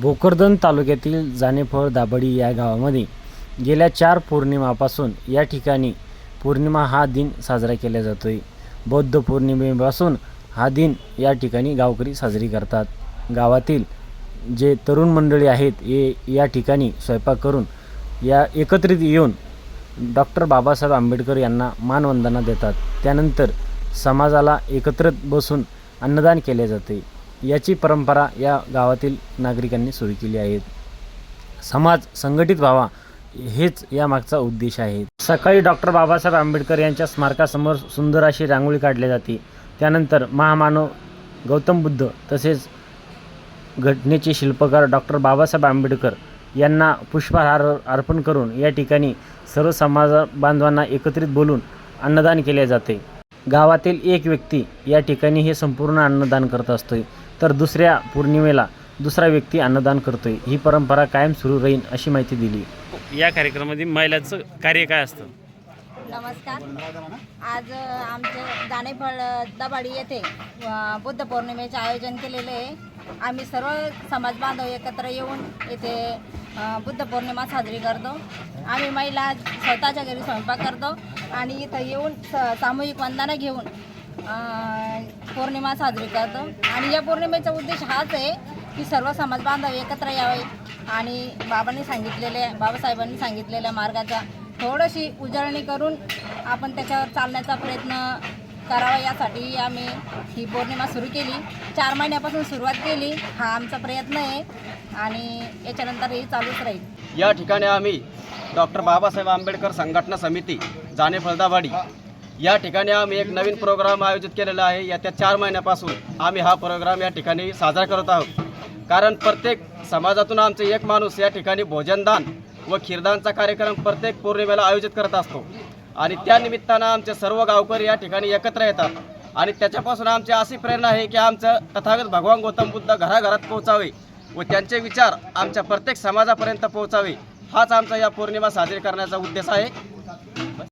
भोकरदन तालुक्यातील जानेफळ दाबडी या गावामध्ये गेल्या चार पौर्णिमापासून या ठिकाणी पौर्णिमा हा दिन साजरा केला जातो आहे बौद्ध पौर्णिमेपासून हा दिन या ठिकाणी गावकरी साजरी करतात. गावातील जे तरुण मंडळी आहेत हे या ठिकाणी स्वयंपाक करून या एकत्रित येऊन डॉक्टर बाबासाहेब आंबेडकर यांना मानवंदना देतात. त्यानंतर समाजाला एकत्रित बसून अन्नदान केले जाते. याची परंपरा या गावातील नागरिकांनी सुरू केली आहे. समाज संघटित व्हावा हेच यामागचा उद्देश आहे. सकाळी डॉक्टर बाबासाहेब आंबेडकर यांच्या स्मारकासमोर सुंदर अशी रांगोळी काढली जाते. त्यानंतर महामानव गौतम बुद्ध तसेच घटनेचे शिल्पकार डॉक्टर बाबासाहेब आंबेडकर यांना पुष्पहार अर्पण करून या ठिकाणी सर्व समाज बांधवांना एकत्रित बोलून अन्नदान केले जाते. गावातील एक व्यक्ती या ठिकाणी हे संपूर्ण अन्नदान करत असतोय. तर दुसऱ्या पौर्णिमेला दुसरा व्यक्ती अन्नदान करतोय. ही परंपरा कायम सुरू राहील अशी माहिती दिली. या कार्यक्रमामध्ये महिलाचं कार्य काय असतं? नमस्कार. आज आमचे दाणेफळ दबाडी येथे बुद्ध पौर्णिमेचे आयोजन केलेले आहे. आम्ही सर्व समाज बांधव एकत्र येऊन येथे बुद्ध पौर्णिमा साजरी करतो. आम्ही महिला स्वतःच्या घरी स्वयंपाक करतो आणि इथं येऊन स सामूहिक वंदना घेऊन पौर्णिमा साजरी करतो. आणि या पौर्णिमेचा उद्देश हाच आहे की सर्व समाज बांधव एकत्र यावे. आणि बाबांनी सांगितलेले बाबासाहेबांनी सांगितलेल्या मार्गाचा थोडीशी उजळणी करून आपण त्याच्यावर चालण्याचा प्रयत्न करावा. यासाठी आम्ही ही पौर्णिमा सुरू केली. चार महिन्यापासून सुरुवात केली. हा आमचा प्रयत्न आहे. आणि याच्यानंतर ही चालूच राहील. या ठिकाणी आम्ही डॉक्टर बाबासाहेब आंबेडकर संघटना समिती जाणे फलदाबाडी या ठिकाणी आम्ही एक नवीन प्रोग्राम आयोजित केलेला आहे. येत्या चार महिन्यापासून आम्ही हा प्रोग्राम या ठिकाणी साजरा करत आहोत. कारण प्रत्येक समाजातून आमचे एक माणूस या ठिकाणी भोजनदान व खीरदानचा कार्यक्रम प्रत्येक पौर्णिमेला आयोजित करत असतो. आणि त्या निमित्तानं आमचे सर्व गावकरी या ठिकाणी एकत्र येतात. आणि त्याच्यापासून आमची अशी प्रेरणा आहे की आमचं तथागत भगवान गौतम बुद्ध घराघरात पोहोचावे व त्यांचे विचार आमच्या प्रत्येक समाजापर्यंत पोहोचावे. हाच आमचा या पौर्णिमा साजरी करण्याचा उद्देश आहे.